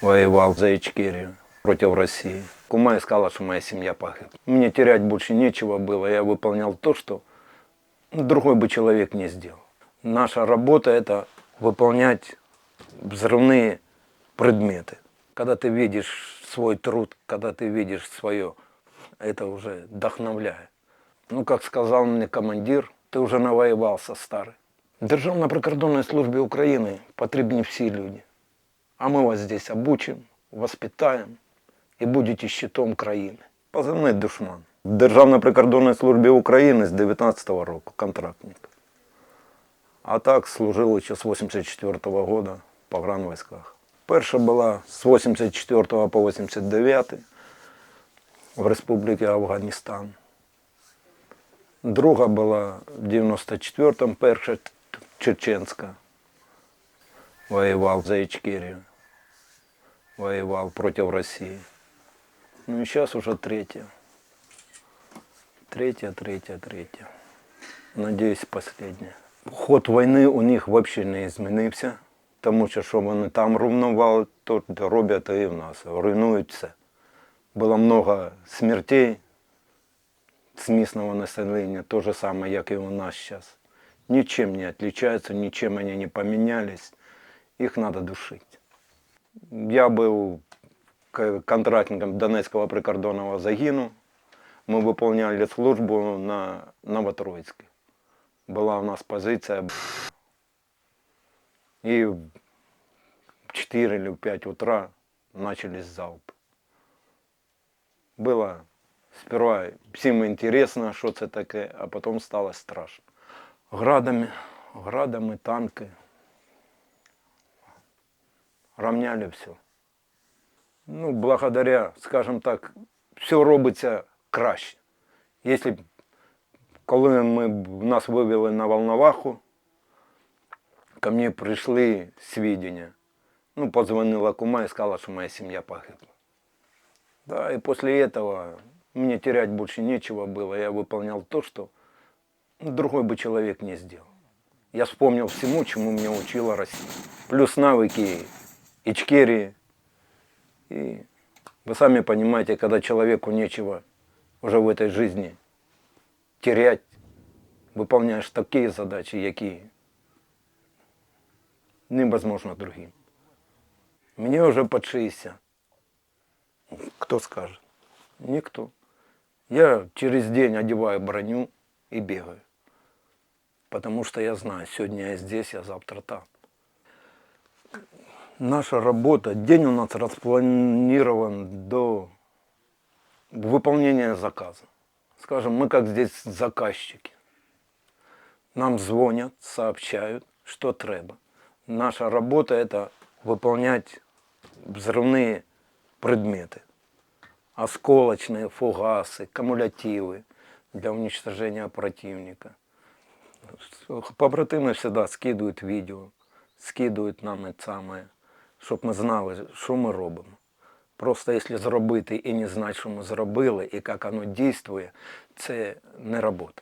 воевал за Ичкерию против России. Кума искала, что моя семья погибла. Мне терять больше нечего было. Я выполнял то, что другой бы человек не сделал. Наша работа – это выполнять взрывные предметы. Когда ты видишь свой труд, когда ты видишь свое, это уже вдохновляет. Ну, как сказал мне командир, ти вже навоювався старий. Державна прикордонній службі України потрібні всі люди. А ми вас здесь обучимо, воспитаємо і будете щитом країни. Позивний душман. В Державній прикордонній службі України з 19-го року контрактник. А так служили ще з 84-го року в погранвойсках. Перша була з 84 по 89 в Республіці Афганістан. Друга була в 94-му, перша чеченська воевал за Ичкерию, воевал против России. Ну и сейчас уже третья. Третья, третья, третья. Надеюсь, последняя. Ход війни у них взагалі не змінився, тому що що вони там руйнували, то роблять і в нас. Руйнуються. Було много смертей з місного населення, те ж саме, як і у нас зараз. Нічим не відрізняються, нічим вони не помінялись. Их надо душить. Я был к- контрактником Донецкого прикордонного загину. Мы выполняли службу на Новотроицке. Была у нас позиция. И в 4 или в 5 утра начались залпы. Было Сперва всім інтересно, що це таке, а потім стало страшно. Градами, градами танки. Равняли все. Ну, благодаря, скажімо так, все робиться краще. Якщо б- коли ми, б- нас вивели на Волноваху, ко мне прийшли свідчення. Ну, позвонила кума і сказала, що моя сім'я погибла. Да, и после этого мне терять больше нечего было. Я выполнял то, что другой бы человек не сделал. Я вспомнил всему, чему меня учила Россия. Плюс навыки Ичкерии. И вы сами понимаете, когда человеку нечего уже в этой жизни терять, выполняешь такие задачи, які невозможно другим. Мне уже под 60. Кто скажет? Никто. Я через день одеваю броню и бегаю. Потому что я знаю, сегодня я здесь, я завтра там. Наша работа, день у нас распланирован до выполнения заказа. Скажем, мы как здесь заказчики. Нам звонят, сообщают, что треба. Наша работа это выполнять взрывные предметы. Осколочные, фугасы, кумулятивы для уничтожения противника. Побратимы всегда скидывают видео, скидывают нам это самое, щоб ми знали, що ми робимо. Просто якщо зробити і не знати, що ми зробили, і як воно дійствує, це не робота.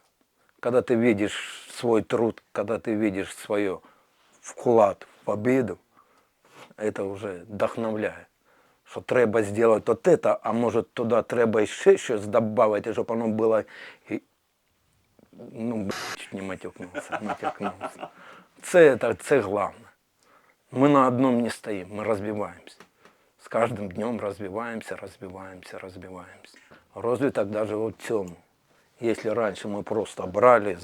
Когда ты видишь свой труд, когда ты видишь свое вклад в победу, это уже вдохновляє. Що треба зробити от это, а може туди треба ще щось додати, щоб воно було. і- Ну, б***ь, чуть не матюкнувся, матюкнувся. Це, це, це головне. Мы на одном не стоим, мы развиваемся. С каждым днем развиваемся, развиваемся, развиваемся. Розвиток даже в цьому. Если раньше мы просто брали,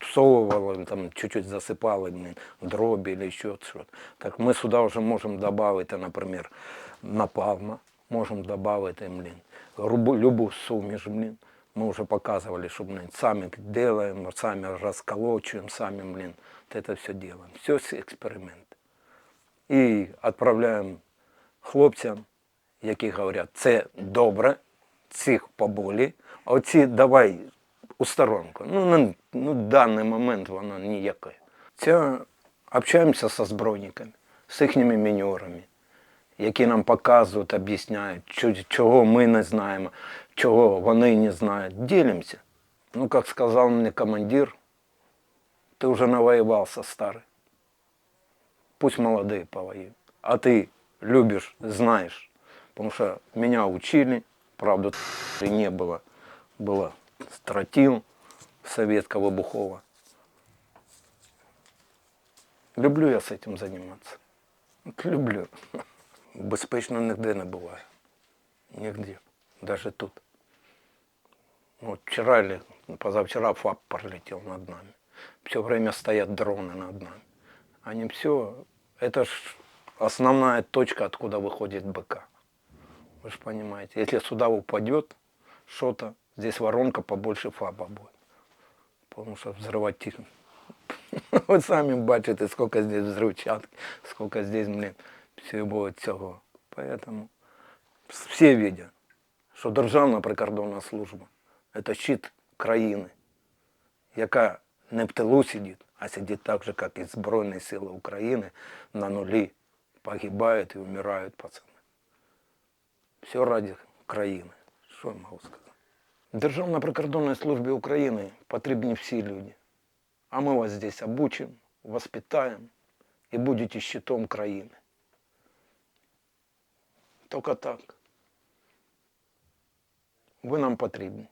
всовывали, там чуть-чуть засыпали дроби или еще что-то, так мы сюда уже можем добавить, а, например, напалма, можем добавить, рубу- любую суміш, блин. Мы уже показывали, что, блин, сами делаем, сами расколочиваем, сами, блин, вот это все делаем. Все эксперимент. І відправляємо хлопцям, які говорять, це добре, цих поболі, а оці давай у сторонку. Ну, на ну, даний момент воно ніяке. Це общаємося зі збройниками, з їхніми міньорами, які нам показують, об'ясняють, чо- чого ми не знаємо, чого вони не знають. Ділимося. Ну, як сказав мені командир, ти вже навоювався, старий. Пусть молодые повоюют. А ты любишь, знаешь. Потому что меня учили, правда, не было. Было стратил советского Бухова. Люблю я з цим займатися. От люблю. Безпечно ніде не буває. Нигде. Даже тут. Вот вчера или позавчера ФАП пролетел над нами. Все время стоят дроны над нами. Они все, это ж основная точка, откуда выходит БК. Вы же понимаете, если сюда упадет что-то, здесь воронка побольше ФАПа будет. Потому что взрывать Вы сами бачите, сколько здесь взрывчатки, сколько здесь, блин, всего цього. Поэтому всі видять, що Державна прикордонна служба це щит країни, яка не в тилу сидить, а сидить так же, як і Збройні Сили України на нулі. Погибають і вмирають пацани. Все ради країни. Що я можу сказати? Державна прикордонній службі України потрібні всі люди. А мы вас здесь обучим, воспитаем и будете щитом країни. Только так. Ви нам потрібні.